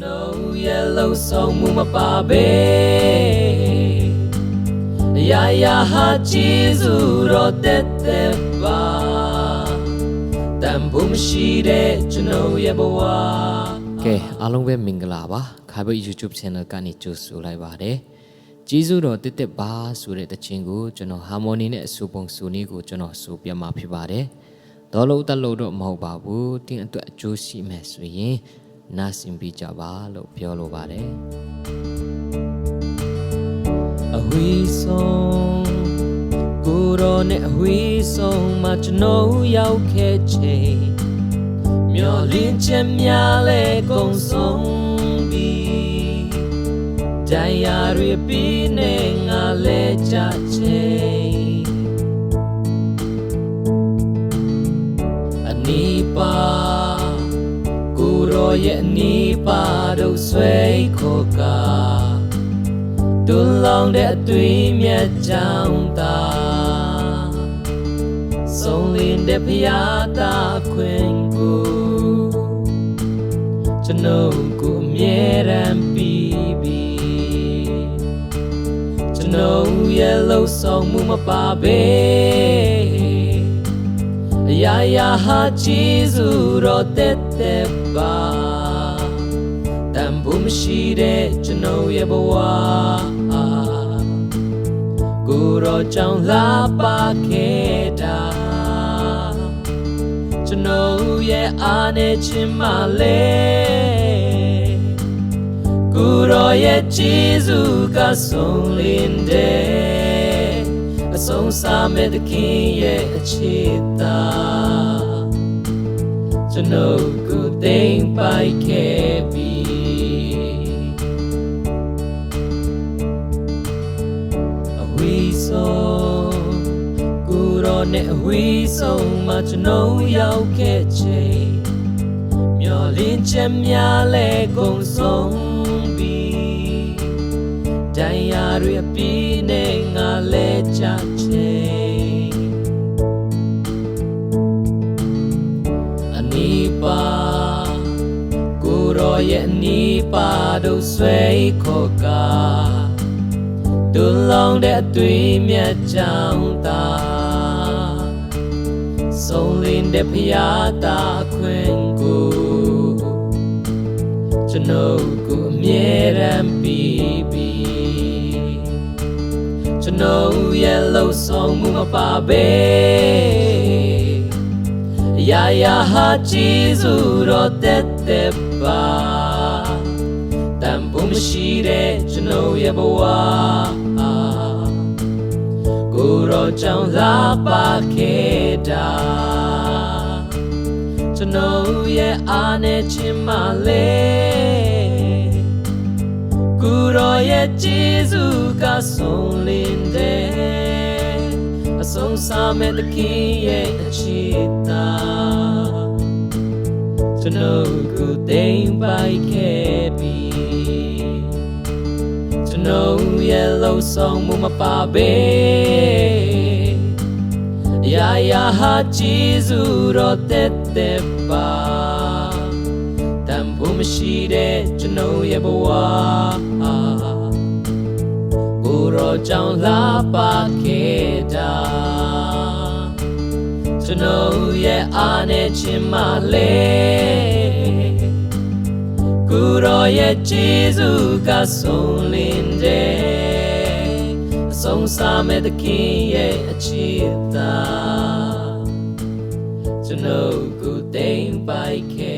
ကျွန်တော်ရဲ့လုံဆောင်မှုမပါပဲအရာရာဟာကျေးဇူးတော်တက်တက်ပါတန်ဖို့မရှိတဲ့ကျွန်တော်ရဲ့ဘဝကဲအားလုံးပဲမင်္ဂလာပါခါဘိတ် YouTube Channel ကနေကြိုဆိုလိုက်ပါတယ်ကျေးဇူးတော်တစ်သက်ပါဆိုတဲ့တခြင်းကိုကျွန်တော် Harmony နဲ့အဆူပုံဆူနည်းကိုကျွန်တော်ဆိုပြမှာဖြစ်ပါတယ်ဒေါ်လို့တက်လို့တော့မဟုတ်ပါဘူးတင်းအတွက်အကျိုးရှိမယ်ဆိုရင် နားဆင်ပြီးကြပါလို့ပြောလိုပါတယ်အဝေးဆုံးကိုရောနဲ့အဝေးဆုံးမှာကျွန်တော်ရောက်ခဲ့ချိန်မျောလင်းချက်များလဲကုန်ဆုံးပြီတရားတွေပြီးနေငါလဲကြချိန်အနီးပါ ကိုရောရဲ့အနီးပါတို့ဆွဲခေါ်ကာတူလောင်တဲ့အသွေးမြတ်ကြောင်းသာဆုံးလင်းတဲ့ဖရာသာခွင်ကိုကျွန်ုပ်ကိုအမြဲတမ်းပြီးပြီကျွန်ုပ်ရဲ့လှုပ်ဆောင်မှုမပါပဲအ ရာရာဟာကျေးဇူးတော်တက်တက်ပါတန်ဖို့မရှိတဲ့ကျွန်ုပ်ရဲ့ဘဝကိုရောကြောင့်လာပါခဲ့တာကျွန်ုပ်ရဲ့အားနဲ့ခြင်းမလဲကိုရောရဲ့ကျေးဇူးကဆုံးလင်းတဲ့အ ဆုံးစားမဲ့သခင်ရဲ့အခြေတာကျွန်ုပ်ကိုသိမ့်ပိုက်ခဲ့ပြီအဝေးဆုံးကိုရောနဲ့အဝေးဆုံးမှာကျွန်ုပ်ရောက်ခဲ့ချိန်မျောလင်းချက်များလဲကုန်ဆုံးပြီတရားတွေအပြ ကိုရောရဲ့အနီးပါတို့ဆွဲခေါ်ကာတူလောင်တဲ့အသွေးမြတ်ကြောင်းသာဆုံးလင်းတဲ့ဖရာသာခွင်ကိုကျွန်ုပ်ကိုအမြဲတမ်းပြီးပြီကျွန်ုပ်ရဲ့လှုပ်ဆောင်မှုမပါပဲအ ရာရာဟာကျေးဇူးတော်တက်တက်ပါတန်ဖို့မရှိတဲ့ကျွန်ုပ်ရဲ့ဘဝကိုရောကြောင့်လာပါခဲ့တာကျွန်ုပ်ရဲ့အားနဲ့ခြင်းမလဲကိုရောရဲ့ကျေးဇူးကဆုံးလင်းတဲ့အဆုံး စားမဲ့သခင်ရဲ့အခြေတာကျွန်ုပ်ကိုသိမ့်ပိုက်ခဲ့ပြီကျွန်ုပ်ရဲ့လှုပ်ဆောင်မှုမပါပဲအရာရာဟာကျေးဇူးတော်တက်တက်ပါတန်ဖို့မရှိတဲ့ကျွန်ုပ်ရဲ့ဘဝကိုရောကြောင့်လာပါခဲ့တာ ကျွန်ုပ်ရဲ့အားနဲ့ခြင်းမလဲကိုရောရဲ့ကျေးဇူးကဆုံးလင်းတဲ့အဆုံးစားမဲ့သခင်ရဲ့အခြေတာကျွန်ုပ်ကိုသိမ့်ပိုက်ခဲ့ပြီ